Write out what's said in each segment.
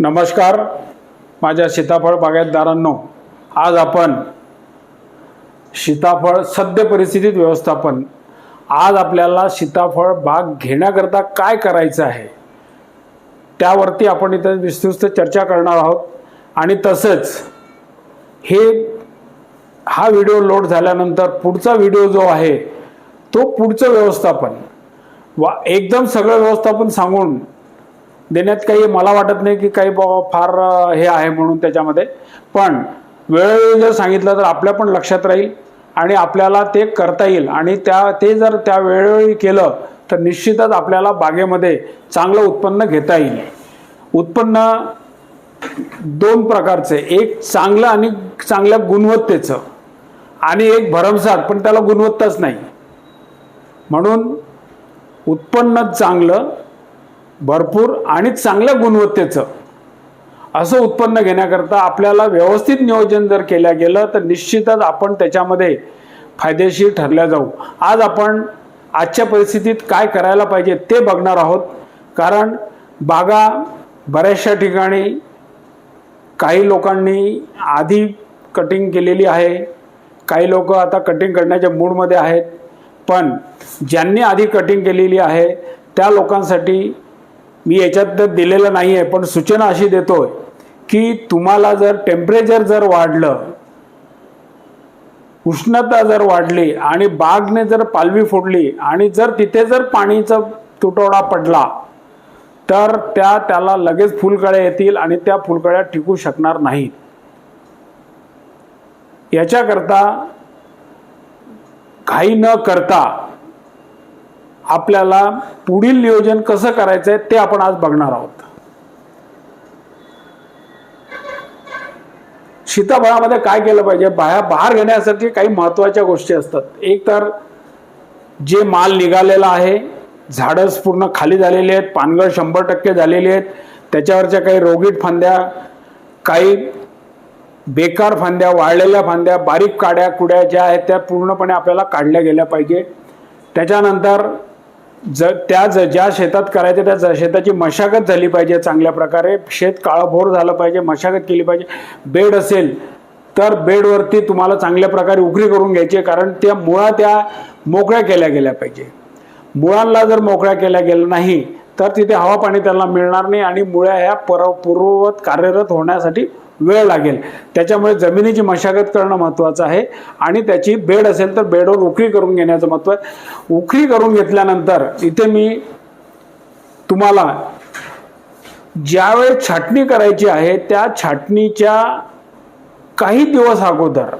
नमस्कार. माझ्या सीताफळ बागायतदारांनो आज आपण सीताफळ सद्य परिस्थितीत व्यवस्थापन आज आपल्याला सीताफळ बाग घेण्याकरता काय करायचं आहे त्यावरती आपण इथं विस्तृत चर्चा करणार आहोत. आणि तसंच हे हा व्हिडिओ लोड झाल्यानंतर पुढचा व्हिडिओ जो आहे तो पुढचं व्यवस्थापन. वा एकदम सगळं व्यवस्थापन सांगून देण्यात काही मला वाटत नाही की काही फार हे आहे म्हणून त्याच्यामध्ये. पण वेळोवेळी जर सांगितलं तर आपल्या पण लक्षात राहील आणि आपल्याला ते करता येईल. आणि त्या ते जर त्या वेळोवेळी केलं तर निश्चितच आपल्याला बागेमध्ये चांगलं उत्पन्न घेता येईल. उत्पन्न दोन प्रकारचे एक चांगलं आणि चांगल्या गुणवत्तेचं आणि एक भरमसाठ पण त्याला गुणवत्ताच नाही. म्हणून उत्पन्न चांगलं भरपूर आणि चांगल्या गुणवत्तेचं असं उत्पन्न घेण्याकरता आपल्याला व्यवस्थित नियोजन जर केलं गेलं तर निश्चितच आपण त्याच्यामध्ये फायदेशीर ठरल्या जाऊ. आज आपण आजच्या परिस्थितीत काय करायला पाहिजे ते बघणार आहोत. कारण बागा बऱ्याचशा ठिकाणी काही लोकांनी आधी कटिंग केलेली आहे. काही लोक आता कटिंग करण्याच्या मूडमध्ये आहेत. पण ज्यांनी आधी कटिंग केलेली आहे त्या लोकांसाठी मी याच्यात तर दिलेलं नाही आहे पण सूचना अशी देतोय की तुम्हाला जर टेम्परेचर जर वाढलं उष्णता जर वाढली आणि बागने जर पालवी फोडली आणि जर तिथे जर पाणीचा तुटवडा पडला तर त्या त्याला लगेच फुलकळ्या येतील आणि त्या फुलकळ्या टिकू शकणार नाहीत. याच्याकरता घाई न करता आपल्याला पुढील नियोजन कसं करायचं आहे ते आपण आज बघणार आहोत. सीताफळामध्ये काय केलं पाहिजे? बाहेर बाहेर घेण्यासाठी काही महत्त्वाच्या गोष्टी असतात. एक तर जे माल निघालेला आहे झाडच पूर्ण खाली झालेली आहेत पानगळ शंभर टक्के झालेली आहेत त्याच्यावरच्या काही रोगीट फांद्या काही बेकार फांद्या वाळलेल्या फांद्या बारीक काड्या कुड्या ज्या आहेत त्या पूर्णपणे आपल्याला काढल्या गेल्या पाहिजे. त्याच्यानंतर ज त्या ज ज्या शेतात करायचं त्या ज- शेताची मशागत झाली पाहिजे चांगल्या प्रकारे. शेत काळभोर झालं पाहिजे मशागत केली पाहिजे. बेड असेल तर बेडवरती तुम्हाला चांगल्या प्रकारे उघडी करून घ्यायची कारण त्या मुळा त्या मोकळ्या केल्या गेल्या पाहिजे. मुळांना जर मोकळ्या केल्या गेल्या नाही तर तिथे हवा पाणी त्यांना मिळणार नाही आणि मुळ्या ह्या पर पूर्ववत कार्यरत होण्यासाठी वेळ लागेल. त्याच्यामुळे जमिनीची मशागत करणं महत्त्वाचं आहे. आणि त्याची बेड असेल तर बेडवर उखळी करून घेण्याचं महत्त्व आहे. उखळी करून घेतल्यानंतर इथे मी तुम्हाला ज्यावेळेस छाटणी करायची आहे त्या छाटणीच्या काही दिवस अगोदर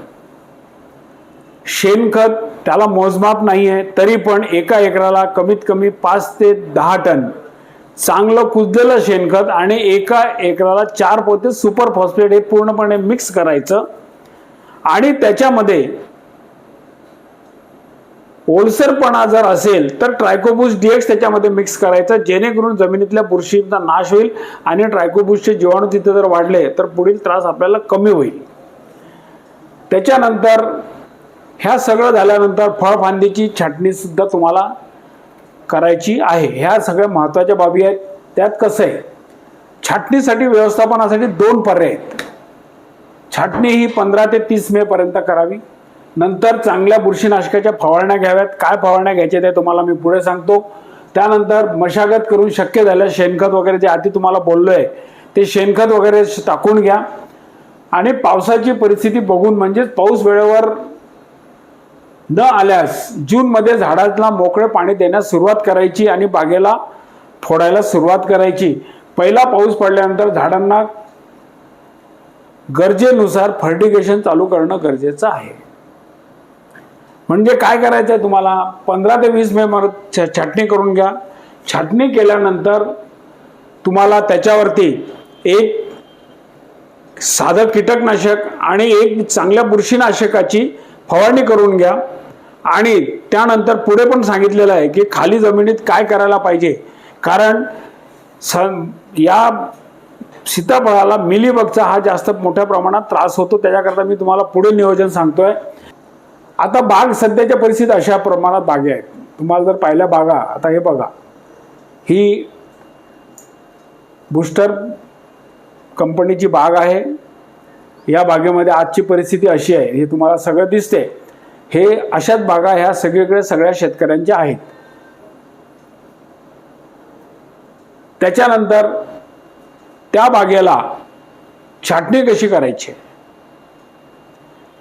शेणखत त्याला मोजमाप नाही आहे तरी पण एका एकराला कमीत कमी पाच ते दहा टन चांगलं कुजलेलं शेणखत आणि एका एकराला चार पोते सुपर फॉस्फेट हे पूर्णपणे मिक्स करायचं. आणि त्याच्यामध्ये ओलसरपणा जर असेल तर ट्रायकोबुस डीएक्स त्याच्यामध्ये मिक्स करायचं. जेणेकरून जमिनीतल्या बुरशींचा नाश होईल आणि ट्रायकोबुसचे जीवाणू तिथे जर वाढले तर पुढील त्रास आपल्याला कमी होईल. त्याच्यानंतर ह्या सगळं झाल्यानंतर फळफांदीची छाटणीसुद्धा तुम्हाला करायची आहे. ह्या सगळ्या महत्त्वाच्या बाबी आहेत. त्यात कसं आहे? छाटणीसाठी व्यवस्थापनासाठी दोन पर्याय आहेत. छाटणी ही पंधरा ते तीस मे पर्यंत करावी. नंतर चांगल्या बुरशीनाशकाच्या फवारण्या घ्याव्यात. काय फवारण्या घ्यायच्या त्या तुम्हाला मी पुढे सांगतो. त्यानंतर मशागत करून शक्य झालं शेणखत वगैरे जे आधी तुम्हाला बोललो आहे ते शेणखत वगैरे टाकून घ्या. आणि पावसाची परिस्थिती बघून म्हणजेच पाऊस वेळेवर न आल्यास जूनमध्ये झाडाला मोकळे पाणी देण्यास सुरुवात करायची आणि बागेला फोडायला सुरुवात करायची. पहिला पाऊस पडल्यानंतर झाडांना गरजेनुसार फर्टिगेशन चालू करणं गरजेचं आहे. म्हणजे काय करायचं आहे तुम्हाला? पंधरा ते वीस मे छ- छाटणी करून घ्या. छाटणी केल्यानंतर तुम्हाला त्याच्यावरती एक साधं कीटकनाशक आणि एक चांगल्या बुरशीनाशकाची फवारणी करून घ्या. आणि त्यानंतर पुढे पण सांगितलेलं आहे की खाली जमिनीत काय करायला पाहिजे. कारण स या सीताफळाला मिलीबगचा हा जास्त मोठ्या प्रमाणात त्रास होतो. त्याच्याकरता मी तुम्हाला पुढे नियोजन सांगतोय. आता बाग सध्याच्या परिस्थितीत अशा प्रमाणात बागे आहेत. तुम्हाला जर पाहिल्या बागा आता हे बघा. ही बुस्टर कंपनीची बाग आहे. या बागेमध्ये आजची परिस्थिती अशी आहे. हे तुम्हाला सगळं दिसते हे अशाच बागा ह्या सगळीकडे सगळ्या शेतकऱ्यांच्या आहेत. त्याच्यानंतर त्या बागेला छाटणी कशी करायची?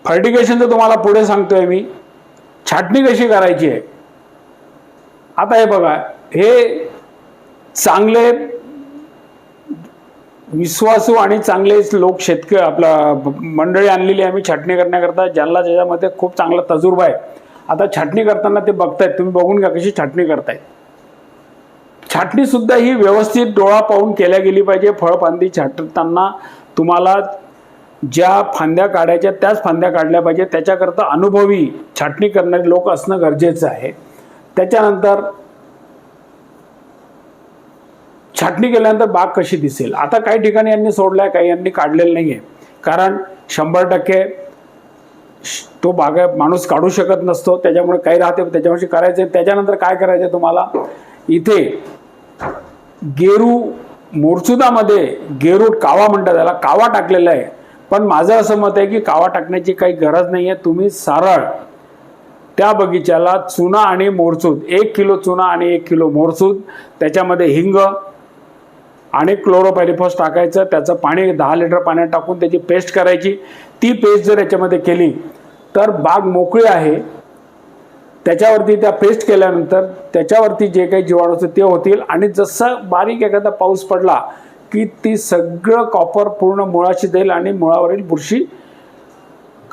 फर्टिगेशनचं तुम्हाला पुढे सांगतोय मी. छाटणी कशी करायची? आहे आता हे बघा हे चांगले विश्वासू आणि चांगलेच लोक शेतकरी आपला मंडळी आणलेली आम्ही छाटणी करण्याकरता ज्यांना ज्याच्यामध्ये खूप चांगला तजुर्बा आहे. आता छाटणी करताना ते बघतायत तुम्ही बघून घ्या कशी छाटणी करतायत. छाटणी सुद्धा ही व्यवस्थित डोळा पाहून केल्या गेली पाहिजे फळफांदी छाटताना तुम्हाला ज्या फांद्या काढायच्या त्याच फांद्या काढल्या पाहिजे. त्याच्याकरता अनुभवी छाटणी करणारे लोक असणं गरजेचं आहे. त्याच्यानंतर छाटणी केल्यानंतर बाग कशी दिसेल? आता काही ठिकाणी यांनी सोडलाय काही यांनी काढलेलं नाही आहे कारण शंभर टक्के श- तो बाग माणूस काढू शकत नसतो. त्याच्यामुळे काही राहते त्याच्यापाशी करायचं त्याच्यानंतर काय करायचं तुम्हाला? इथे गेरू मोरचुदामध्ये गेरू कावा म्हणतात त्याला. कावा टाकलेला आहे. पण माझं असं मत आहे की कावा टाकण्याची काही गरज नाही आहे तुम्ही सरळ त्या बगीच्याला चुना आणि मोरचूद एक किलो चुना आणि एक किलो मोरचूद त्याच्यामध्ये हिंग आणि क्लोरोपॅरिफॉस टाकायचं त्याचं पाणी दहा लिटर पाण्यात टाकून त्याची पेस्ट करायची. ती पेस्ट जर याच्यामध्ये केली तर बाग मोकळी आहे. त्याच्यावरती त्या पेस्ट केल्यानंतर त्याच्यावरती जे काही जीवाणू असतील ते होतील. आणि जसं बारीक एखादा पाऊस पडला की ती सगळं कॉपर पूर्ण मुळाशी जाईल आणि मुळावरील बुरशी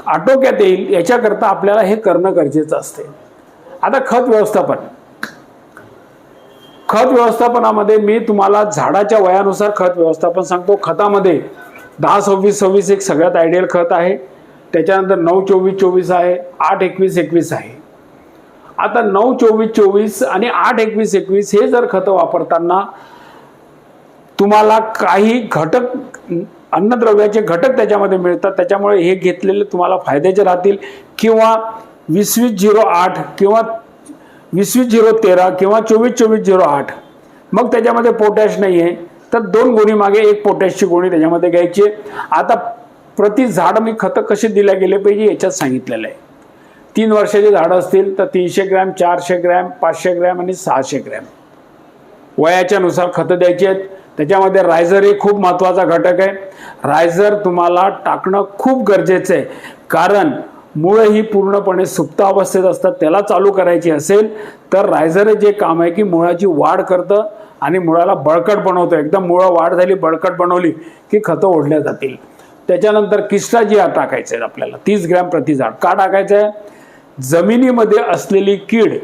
आटोक्यात येईल. याच्याकरता आपल्याला हे करणं गरजेचं असते. आता खत व्यवस्थापन. खत व्यवस्थापनामध्ये मी तुम्हाला झाडाच्या वयानुसार खत व्यवस्थापन सांगतो. खतामध्ये दहा सव्वीस सव्वीस एक सगळ्यात आयडियल खत आहे. त्याच्यानंतर नऊ चोवीस चोवीस आहे. आठ एकवीस एकवीस आहे. आता नऊ चोवीस चोवीस आणि आठ एकवीस एकवीस हे जर खतं वापरताना तुम्हाला काही घटक अन्नद्रव्याचे घटक त्याच्यामध्ये मिळतात. त्याच्यामुळे हे घेतलेले तुम्हाला फायद्याचे राहतील. किंवा वीस वीस झिरो आठ किंवा वीस वीस झिरो तेरा किंवा चोवीस चोवीस झिरो आठ. मग त्याच्यामध्ये पोटॅश नाही आहे तर दोन गोणी मागे एक पोटॅशची गोणी त्याच्यामध्ये घ्यायची. आहे. आता प्रति झाड मी खतं कसे दिल्या गेले पाहिजे याच्यात सांगितलेलं आहे. तीन वर्षाची झाडं असतील तर तीनशे ग्रॅम चारशे ग्रॅम पाचशे ग्रॅम आणि सहाशे ग्रॅम. वयाच्यानुसार खतं द्यायची आहेत. त्याच्यामध्ये रायझर हे खूप महत्त्वाचा घटक आहे. रायझर तुम्हाला टाकणं खूप गरजेचं आहे. कारण मुळं ही पूर्णपणे सुप्त अवस्थेत असतात त्याला चालू करायची असेल तर रायझर हे जे काम आहे की मुळाची वाढ करतं आणि मुळाला बळकट बनवतं. एकदम मुळं वाढ झाली बळकट बनवली की खतं ओढल्या जातील. त्याच्यानंतर किस्टा जी टाकायचं आहे आपल्याला तीस ग्रॅम प्रति झाड. का टाकायचं आहे? जमिनीमध्ये असलेली कीड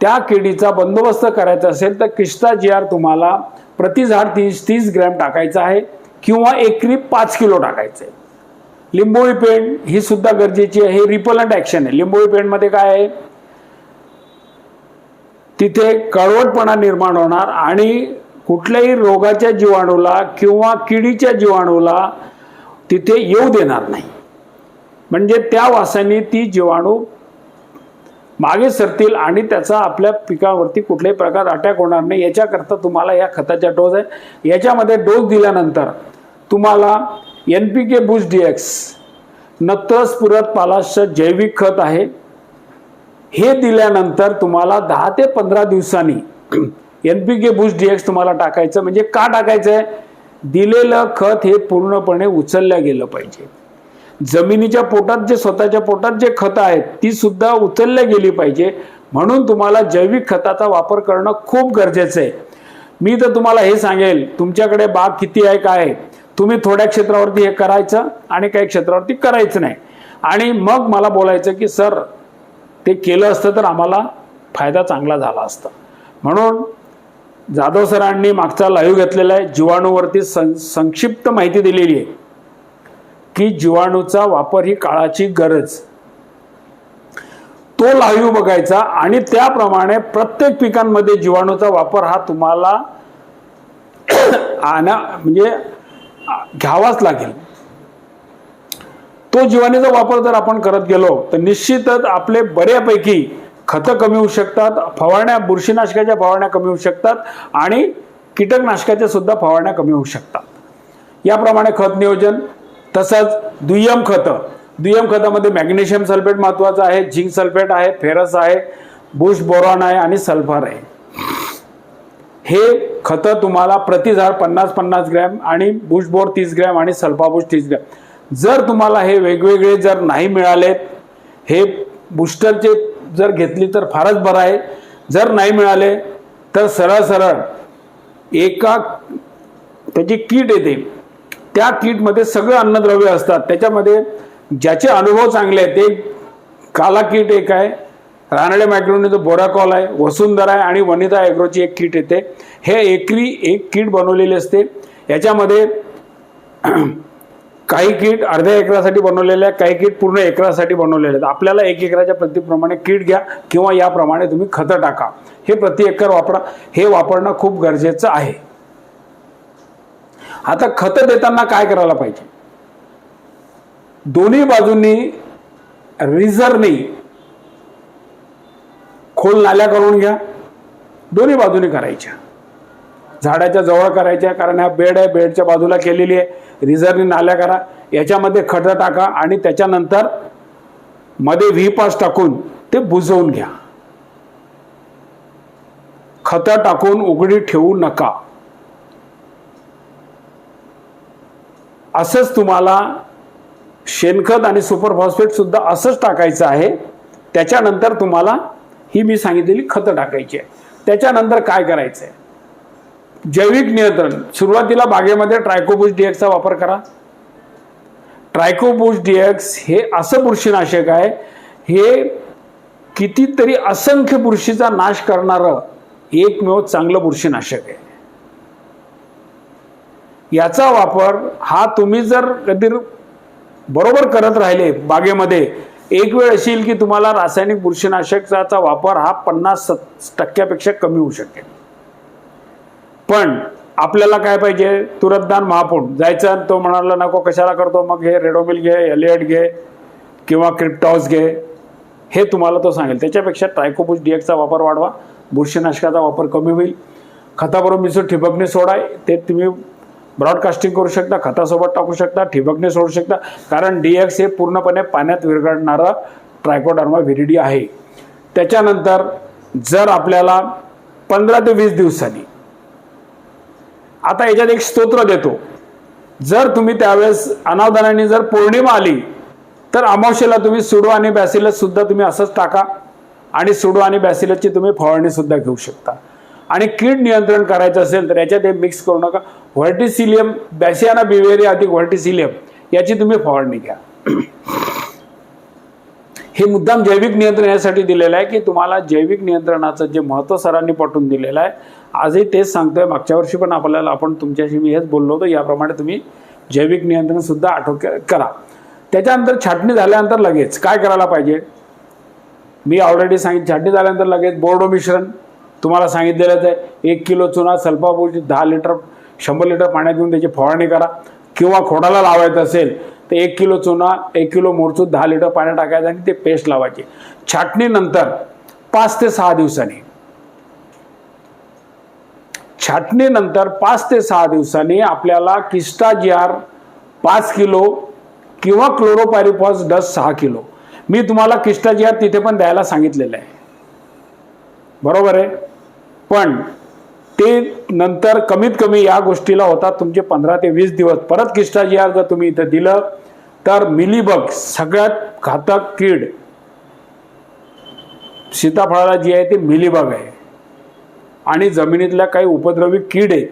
त्या किडीचा बंदोबस्त करायचा असेल तर किस्टा जी आर तुम्हाला प्रति झाड तीस तीस ग्रॅम टाकायचं आहे किंवा एकरी पाच किलो टाकायचं आहे. लिंबोळी पेंट ही सुद्धा गरजेची आहे. हे रिपलंट ॲक्शन आहे. लिंबोळी पेंटमध्ये काय आहे? तिथे कळवटपणा निर्माण होणार आणि कुठल्याही रोगाच्या जीवाणूला किंवा किडीच्या जीवाणूला तिथे येऊ देणार नाही. म्हणजे त्या वासाने ती जीवाणू मागे सरतील आणि त्याचा आपल्या पिकावरती कुठल्याही प्रकार अटॅक होणार नाही. याच्याकरता तुम्हाला या खताचा डोस आहे. याच्यामध्ये डोस दिल्यानंतर तुम्हाला N P K bush D X नत्रस पुरत पालाशचं जैविक खत आहे. हे दिल्यानंतर तुम्हाला दहा ते पंधरा दिवसांनी N P K bush D X तुम्हाला टाकायचं म्हणजे का टाकायचं आहे दिलेलं खत हे पूर्णपणे उचललं गेलं पाहिजे. जमिनीच्या पोटात जे स्वतःच्या पोटात जे खतं आहेत ती सुद्धा उचलल्या गेली पाहिजे. म्हणून तुम्हाला जैविक खताचा वापर करणं खूप गरजेचं आहे. मी तर तुम्हाला हे सांगेल तुमच्याकडे बाग किती आहे काय आहे? तुम्ही थोड्या क्षेत्रावरती हे करायचं आणि काही क्षेत्रावरती करायचं नाही. आणि मग मला बोलायचं की सर ते केलं असतं तर आम्हाला फायदा चांगला झाला असता. म्हणून जाधव सरांनी मागचा लाईव्ह घेतलेला आहे. जीवाणूवरती सं संक्षिप्त माहिती दिलेली आहे की जीवाणूचा वापर ही काळाची गरज. तो लाईव्ह बघायचा आणि त्याप्रमाणे प्रत्येक पिकांमध्ये जीवाणूचा वापर हा तुम्हाला आणा म्हणजे घ्यावाच लागेल. तो जीवाणीचा वापर जर आपण करत गेलो तर निश्चितच आपले बऱ्यापैकी खतं कमी होऊ शकतात फवारण्या बुरशीनाशकाच्या फवारण्या कमी होऊ शकतात आणि कीटकनाशकाच्या सुद्धा फवारण्या कमी होऊ शकतात. याप्रमाणे खत नियोजन तसंच दुय्यम खतं. दुय्यम खतामध्ये मॅग्नेशियम सल्फेट महत्त्वाचं आहे झिंक सल्फेट आहे फेरस आहे बुश बोरॉन आहे आणि सल्फर आहे. हे खतं तुम्हाला प्रति झाड पन्नास पन्नास ग्रॅम आणि बुशबोर तीस ग्रॅम आणि सल्फाबुश तीस ग्रॅम. जर तुम्हाला हे वेगवेगळे जर नाही मिळालेत हे बुस्टरचे जर घेतली तर फारच बरं आहे. जर नाही मिळाले तर सरळ सरळ एका त्याची किट येते. त्या किटमध्ये सगळं अन्नद्रव्य असतात. त्याच्यामध्ये ज्याचे अनुभव चांगले आहेत ते काला किट एक आहे रानडे मॅक्रोनीचं बोराकॉल आहे वसुंधरा आहे आणि वनिता ॲग्रोची एक किट येते. हे एकरी एक किट बनवलेली असते. याच्यामध्ये काही किट अर्ध्या एकरासाठी बनवलेले आहे काही किट पूर्ण एकरासाठी बनवलेले आहेत. आपल्याला एक एकराच्या प्रतिप्रमाणे किट घ्या किंवा याप्रमाणे तुम्ही खतं टाका. हे प्रति एकर वापरा. हे वापरणं खूप गरजेचं आहे. आता खतं देताना काय करायला पाहिजे? दोन्ही बाजूंनी रिझरनी खोल नाल्या करून घ्या. दोन्ही बाजूने करायच्या. झाडाच्या जवळ करायच्या कारण हा बेड आहे बेडच्या बाजूला केलेली आहे. रिझरनी नाल्या करा. याच्यामध्ये खत टाका आणि त्याच्यानंतरमध्ये व्ही पास टाकून ते बुजवून घ्या. खतं टाकून उघडी ठेवू नका. असंच तुम्हाला शेणखत आणि सुपर फॉस्फेट सुद्धा असंच टाकायचं आहे. त्याच्यानंतर तुम्हाला ही मी सांगितलेली खतं टाकायची आहे. त्याच्यानंतर काय करायचं आहे जैविक नियंत्रण. सुरुवातीला बागेमध्ये ट्रायकोबुस डीएक्सचा वापर करा. ट्रायकोबुस डीएक्स हे असं बुरशीनाशक आहे हे कितीतरी असंख्य बुरशीचा नाश करणारं एकमेव चांगलं बुरशीनाशक आहे. याचा वापर हा तुम्ही जर कधी बरोबर करत राहिले बागेमध्ये एक वेळ अशी येईल की तुम्हाला रासायनिक बुरशीनाशकाचा वापर हा पन्नास टक्क्यापेक्षा कमी होऊ शकेल. पण आपल्याला काय पाहिजे? तुरतदान महापूण जायचं तो म्हणाला नको कशाला करतो? मग हे रेडोमिल घे एलियट घे किंवा क्रिप्टॉस घे. हे तुम्हाला तो सांगेल. त्याच्यापेक्षा ट्रायकोपुस डीएक्सचा वापर वाढवा. बुरशीनाशकाचा वापर कमी होईल. खताबरोबर मिसळून ठिबकने सोडा ते तुम्ही ब्रॉडकास्टिंग करू शकता खतासोबत टाकू शकता ठिबकने सोडू शकता. कारण डीएक्स हे पूर्णपणे पाण्यात विरघडणारा ट्रायकोडर्मा व्हिरिडी आहे. त्याच्यानंतर जर आपल्याला पंधरा ते वीस दिवसांनी आता याच्यात एक स्तोत्र देतो. जर तुम्ही त्यावेळेस अनावधानाने जर पौर्णिमा आली तर अमावशेला तुम्ही सुडो आणि बॅसिलस सुद्धा तुम्ही असंच टाका आणि सुडो आणि बॅसिलसची तुम्ही फवारणी सुद्धा घेऊ शकता. आणि कीड नियंत्रण करायचं असेल तर याच्यात हे मिक्स करू नका. व्हर्टिसिलियम बॅसियाना बिवेरिया अधिक व्हर्टिसिलियम याची तुम्ही फवारणी घ्या. हे मुद्दाम जैविक नियंत्रण यासाठी दिलेलं आहे की तुम्हाला जैविक नियंत्रणाचं जे महत्त्व सरांनी पटवून दिलेलं आहे आजही तेच सांगतोय. मागच्या वर्षी पण आपल्याला आपण तुमच्याशी मी हेच बोललो होतो याप्रमाणे तुम्ही जैविक नियंत्रण सुद्धा आठवक्या करा. त्याच्यानंतर छाटणी झाल्यानंतर लगेच काय करायला पाहिजे? मी ऑलरेडी सांगितलं छाटणी झाल्यानंतर लगेच बोर्डो मिश्रण तुम्हाला सांगितलेलंच आहे एक किलो चुना सल्फापूरची दहा लिटर शंभर लिटर पाण्यात घेऊन त्याची फवारणी करा. किंवा खोडाला लावायचं असेल तर एक किलो चुना एक किलो मोरचूत दहा लिटर पाण्यात टाकायचं आणि ते पेस्ट लावायची. छाटणीनंतर पाच ते सहा दिवसांनी छाटणीनंतर पाच ते सहा दिवसांनी आपल्याला किस्टा जी आर पाच किलो किंवा क्लोरोपायरिफॉस डस सहा किलो. मी तुम्हाला किस्टा जी आर तिथे पण द्यायला सांगितलेलं आहे. बरोबर आहे? पण ते नंतर कमीत कमी या गोष्टीला होतात तुमचे पंधरा ते वीस दिवस. परत किष्टाजी आर जर तुम्ही इथं दिलं तर मिलीबग सगळ्यात घातक कीड सीताफळाला जी आहे ते मिलीबग आहे. आणि जमिनीतल्या काही उपद्रवी कीड आहेत.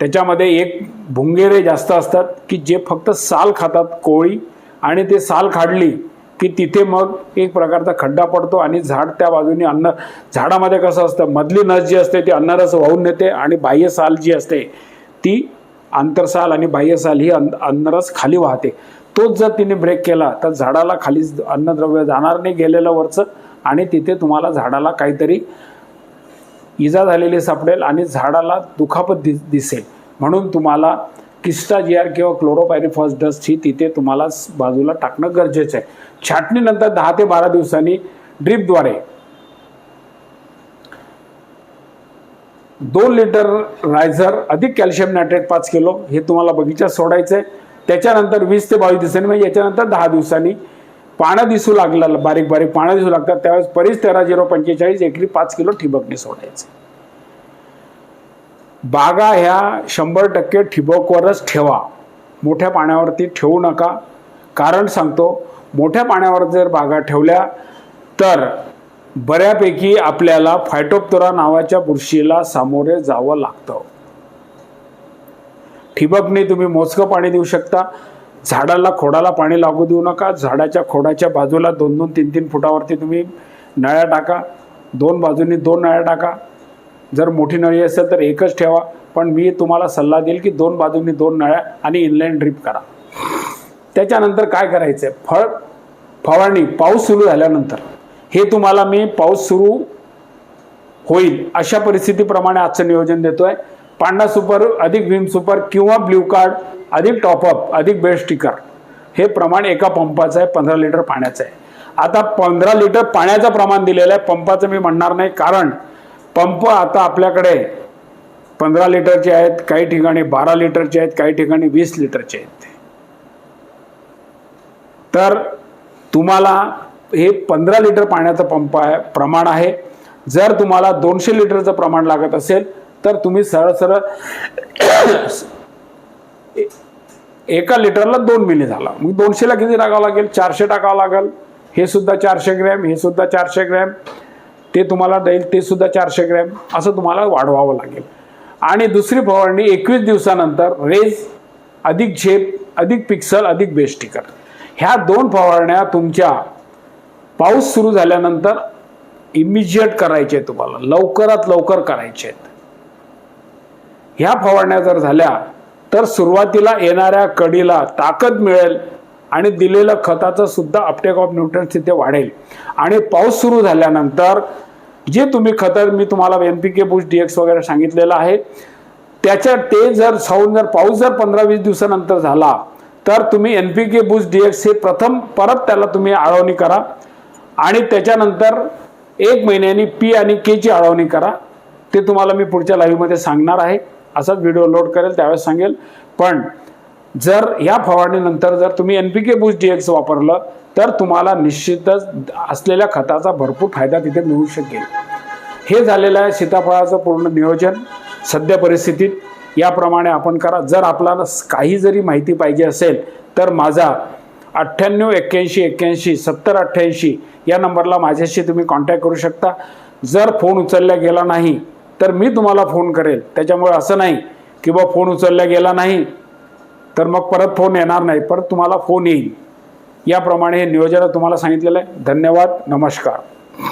त्याच्यामध्ये एक भुंगेरे जास्त असतात की जे फक्त साल खातात कोळी आणि ते साल काढली की तिथे मग एक प्रकारचा खड्डा पडतो आणि झाड त्या बाजूने अन्न झाडामध्ये कसं असतं मधली नस जी असते ती अन्नरस वाहून नेते आणि बाह्य साल जी असते ती आंतरसाल आणि बाह्य साल ही अन्न अन्नरस खाली वाहते. तोच जर तिने ब्रेक केला तर झाडाला खाली अन्नद्रव्य जाणार नाही गेलेलं वरचं आणि तिथे तुम्हाला झाडाला काहीतरी इजा झालेली सापडेल आणि झाडाला दुखापत दि दिसेल. म्हणून तुम्हाला किस्टा जी आर किंवा क्लोरोपायरिफॉस डस्ट ही तिथे तुम्हाला बाजूला टाकणं गरजेचं आहे. छाटणीनंतर दहा ते बारा दिवसांनी ड्रीपद्वारे दोन लिटर रायझर अधिक कॅल्शियम नायट्रेट पाच किलो हे तुम्हाला बगीचा सोडायचं आहे त्याच्यानंतर वीस ते बावीस दिवसांनी म्हणजे याच्यानंतर दहा दिवसांनी पानं दिसू लागलं बारीक बारीक पानं दिसू लागतात. त्यावेळेस परीस तेरा झिरो पंचेचाळीस एकरी पाच किलो ठिबकने सोडायचं बागा ह्या शंभर टक्के ठिबकवरच ठेवा. मोठ्या पाण्यावरती ठेवू नका. कारण सांगतो मोठ्या पाण्यावर जर बागा ठेवल्या तर बऱ्यापैकी आपल्याला फायटोप्तोरा नावाच्या बुरशीला सामोरे जावं लागतं. ठिबकने तुम्ही मोजकं पाणी देऊ शकता. झाडाला खोडाला पाणी लागू देऊ नका. झाडाच्या खोडाच्या बाजूला दोन दोन तीन तीन फुटावरती तुम्ही नळ्या टाका. दोन बाजूनी दोन नळ्या टाका. जर मोठी नळी असेल तर एकच ठेवा पण मी तुम्हाला सल्ला देईल की दोन बाजूंनी दोन नळ्या आणि इनलाईन ड्रीप करा. त्याच्यानंतर काय करायचं आहे फळ फवारणी पाऊस सुरू झाल्यानंतर. हे तुम्हाला मी पाऊस सुरू होईल अशा परिस्थितीप्रमाणे आजचं नियोजन देतोय. पांडा सुपर अधिक विम सुपर किंवा ब्ल्यू कार्ड अधिक टॉपअप अधिक बेस्ट स्टिकर हे प्रमाण एका पंपाचं आहे पंधरा लिटर पाण्याचं आहे. आता पंधरा लिटर पाण्याचं प्रमाण दिलेलं आहे पंपाचं मी म्हणणार नाही कारण पंप आता आपल्याकडे पंधरा लिटरचे आहेत काही ठिकाणी बारा लिटरचे आहेत काही ठिकाणी वीस लिटरचे आहेत. तर तुम्हाला हे पंधरा लिटर पाण्याचं पंप आहे प्रमाण आहे. जर तुम्हाला दोनशे लिटरचं प्रमाण लागत असेल तर तुम्ही सरळ सरळ एका लिटरला दोन मिली झाला. मग दोनशेला किती टाकावं लागेल? चारशे टाकावं लागेल. हे सुद्धा चारशे ग्रॅम हे सुद्धा चारशे ग्रॅम. ते तुम्हाला देईल ते सुद्धा चारशे ग्रॅम. असं तुम्हाला वाढवावं लागेल. आणि दुसरी फवारणी एकवीस दिवसानंतर रेज अधिक झेप अधिक पिक्सल अधिक बेस्टिकर ह्या दोन फवारण्या तुमच्या पाऊस सुरू झाल्यानंतर इमिजिएट करायचे आहेत तुम्हाला. लवकरात लवकर करायचे आहेत. ह्या फवारण्या जर झाल्या तर सुरुवातीला येणाऱ्या कडीला ताकद मिळेल. आणि दिलेलं खताचं सुद्धा अपटेक ऑफ न्यूट्रन्स तिथे वाढेल. आणि पाऊस सुरू झाल्यानंतर जे तुम्ही खतं मी तुम्हाला N P K bush D X वगैरे सांगितलेलं आहे त्याच्यात ते जर साऊन जर पाऊस जर पंधरा वीस दिवसानंतर झाला तर तुम्ही N P K bush D X हे प्रथम परत त्याला तुम्ही आळवणी करा. आणि त्याच्यानंतर एक महिन्यानी पी आणि केची आळवणी करा. ते तुम्हाला मी पुढच्या लाईव्हमध्ये सांगणार आहे. असाच व्हिडिओ लोड करेल त्यावेळेस सांगेल. पण जर या फवारणीनंतर जर तुम्ही N P K bush D X वापरलं तर तुम्हाला निश्चितच असलेल्या खताचा भरपूर फायदा तिथे मिळू शकेल. हे झालेलं आहे सीताफळाचं पूर्ण नियोजन सध्या परिस्थितीत. याप्रमाणे आपण करा. जर आपल्याला काही जरी माहिती पाहिजे असेल तर माझा अठ्ठ्याण्णव एक्क्याऐंशी एक्क्याऐंशी सत्तर अठ्ठ्याऐंशी या नंबरला माझ्याशी तुम्ही कॉन्टॅक्ट करू शकता. जर फोन उचलला गेला नाही तर मी तुम्हाला फोन करेल. त्याच्यामुळे असं नाही की बा फोन उचलला गेला नाही तर मग परत फोन येणार नाही परत तुम्हाला फोन येईल. याप्रमाणे हे नियोजन तुम्हाला सांगितलेलं आहे. धन्यवाद नमस्कार.